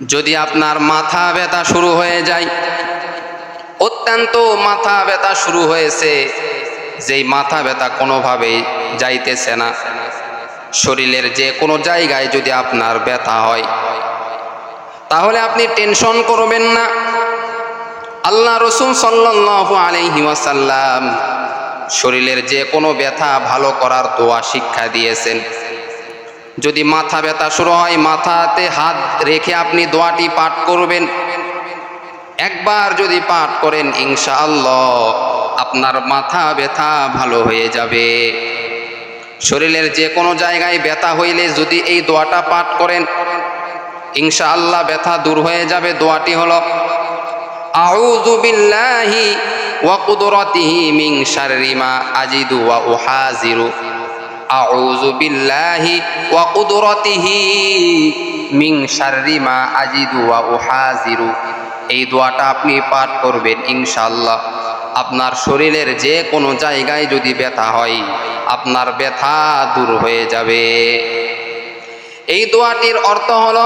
যদি আপনার মাথা ব্যথা শুরু হয়ে যায়, অত্যন্ত মাথা ব্যথা শুরু হয়েছে, যেই মাথা ব্যথা কোনোভাবেই যাইতেছে না। শরীরের যে কোনো জায়গায় যদি আপনার ব্যথা হয়, তাহলে আপনি টেনশন করবেন না। আল্লাহ রসুল সাল্লাহ আলহি ওয়াসাল্লাম শরীরের যে কোনো ব্যথা ভালো করার দোয়া শিক্ষা দিয়েছেন। যদি মাথা ব্যথা শুরু হয়, মাথাতে হাত রেখে আপনি দোয়াটি পাঠ করবেন। একবার যদি পাঠ করেন, ইনশাআল্লাহ আপনার মাথা ব্যথা ভালো হয়ে যাবে। শরীরের যে কোনো জায়গায় ব্যথা হইলে যদি এই দোয়াটা পাঠ করেন, ইনশাআল্লাহ ব্যথা দূর হয়ে যাবে। দোয়াটি হলো, আউযু বিল্লাহি ওয়া কুদরাতিহি মিন শাররি মা আজিদু ওয়া উহাজিরু। আউযু বিল্লাহি ওয়া কুদরাতিহি মিন শাররি মা আজিদু ওয়া উহাজিরু। এই দোয়াটা আপনি পাঠ করবেন ইনশাআল্লাহ। আপনার শরীরের যে কোনো জায়গায় যদি ব্যথা হয়, আপনার ব্যথা দূর হয়ে যাবে। এই দোয়াটির অর্থ হলো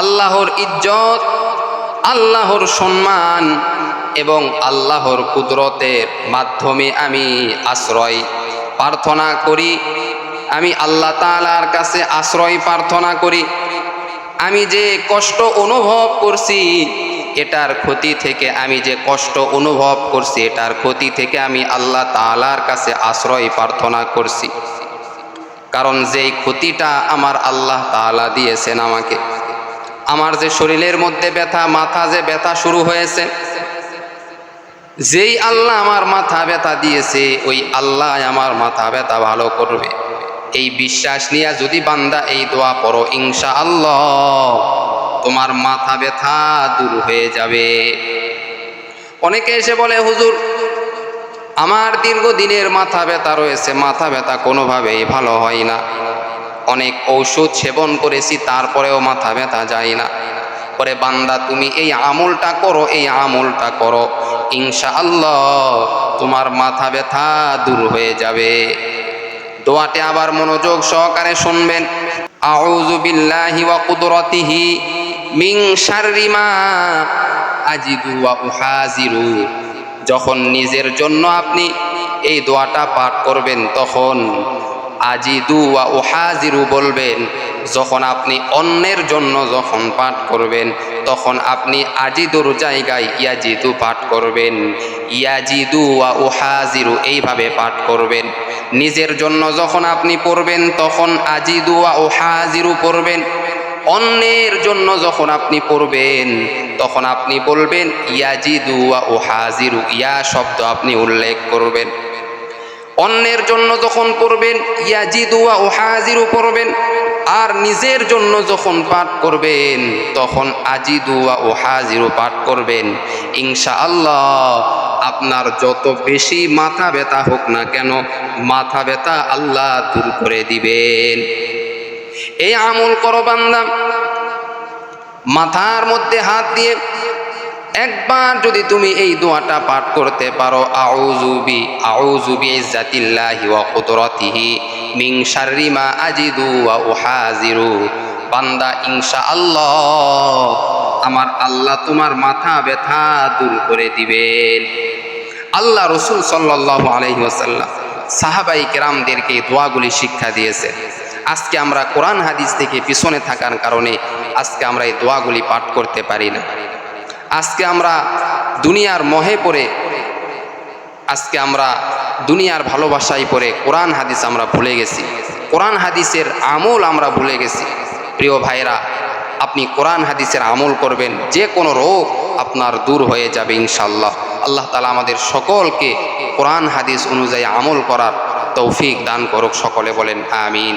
আল্লাহর ইজ্জত, আল্লাহর সম্মান এবং আল্লাহর কুদরতের মাধ্যমে আমি আশ্রয়। প্রার্থনা করি। আমি আল্লাহ তালার কাছে আশ্রয় প্রার্থনা করি। আমি যে কষ্ট অনুভব করছি, এটার ক্ষতি থেকে আমি যে কষ্ট অনুভব করছি, এটার ক্ষতি থেকে আমি আল্লাহ তালার কাছে আশ্রয় প্রার্থনা করছি। কারণ যেই ক্ষতিটা আমার আল্লাহ তালা দিয়েছেন আমাকে, আমার যে শরীরের মধ্যে ব্যথা, মাথা যে ব্যথা শুরু হয়েছে যেই আল্লাহ আমার মাথা ব্যথা দিয়েছে, ওই আল্লাহ আমার মাথা ব্যথা ভালো করবে। এই বিশ্বাস নিয়ে যদি বান্দা এই দোয়া পড়ো ইনশা আল্লাহ তোমার মাথা ব্যথা দূর হয়ে যাবে। অনেকে এসে বলে, হুজুর, আমার দীর্ঘদিনের মাথা ব্যথা রয়েছে, মাথা ব্যথা কোনোভাবেই ভালো হয় না। অনেক ঔষধ সেবন করেছি, তারপরেও মাথা ব্যথা যায় না। পরে বান্দা, তুমি এই আমলটা করো, এই আমলটা করো। ইনশা আল্লাহ তোমার মাথা ব্যথা দূর হয়ে যাবে। দোয়াতে আবার মনোযোগ সহকারে শুনবেন। আউযু বিল্লাহি ওয়া কুদরাতিহি মিন শাররি মা আজিদু ওয়া উহাজিরু। যখন নিজের জন্য আপনি এই দোয়াটা পাঠ করবেন তখন আজিদু ওয়া উহাজিরু বলবেন, যখন আপনি অন্যের জন্য যখন পাঠ করবেন, তখন আপনি আজিদুর জায়গায় ইয়াজিদু পাঠ করবেন। ইয়াজিদু ওয়া উহাজিরু এইভাবে পাঠ করবেন। নিজের জন্য যখন আপনি পড়বেন, তখন আজিদু ওয়া উহাজিরু পড়বেন। অন্যের জন্য যখন আপনি পড়বেন, তখন আপনি বলবেন, ইয়াজিদু ওয়া উহাজিরু। ইয়া শব্দ আপনি উল্লেখ করবেন। অন্যের জন্য যখন পড়বেন ইয়াজিদু ও উহাজিরু পড়বেন, আর নিজের জন্য যখন পাঠ করবেন, তখন আজিদু ও উহাজিরু পাঠ করবেন। ইনশা আল্লাহ আপনার যত বেশি মাথা ব্যথা হোক না কেন, মাথা ব্যথা আল্লাহ দূর করে দিবেন। এই আমল করো বান্দা, মাথার মধ্যে হাত দিয়ে একবার যদি তুমি এই দোয়াটা পাঠ করতে পারো আউজুবি আউজুবি ইজ্জাতিল্লাহি ওয়া কুদরাতিহি মিন শাররি মা আজিদু ওয়া উহাজিরু। বান্দা ইনশা আল্লাহ আমার আল্লাহ তোমার মাথা ব্যথা দূর করে দিবেন। আল্লাহ রসুল সাল্লাহ আলহি ওয়াসাল্লাম সাহাবাই কেরামদেরকে দোয়াগুলি শিক্ষা দিয়েছে আজকে আমরা কোরআন হাদিস থেকে পিছনে থাকার কারণে আজকে আমরা এই দোয়াগুলি পাঠ করতে পারি না। আজকে আমরা দুনিয়ার মহে পড়ে, আজকে আমরা দুনিয়ার ভালোবাসায় পড়ে কোরআন হাদিস আমরা ভুলে গেছি। কোরআন হাদিসের আমল আমরা ভুলে গেছি। প্রিয় ভাইরা আপনি কোরআন হাদিসের আমল করবেন, যে কোনো রোগ আপনার দূর হয়ে যাবে ইনশাল্লাহ আল্লাহ তালা আমাদের সকলকে কোরআন হাদিস অনুযায়ী আমল করার তৌফিক দান করুক, সকলে বলেন, আমিন।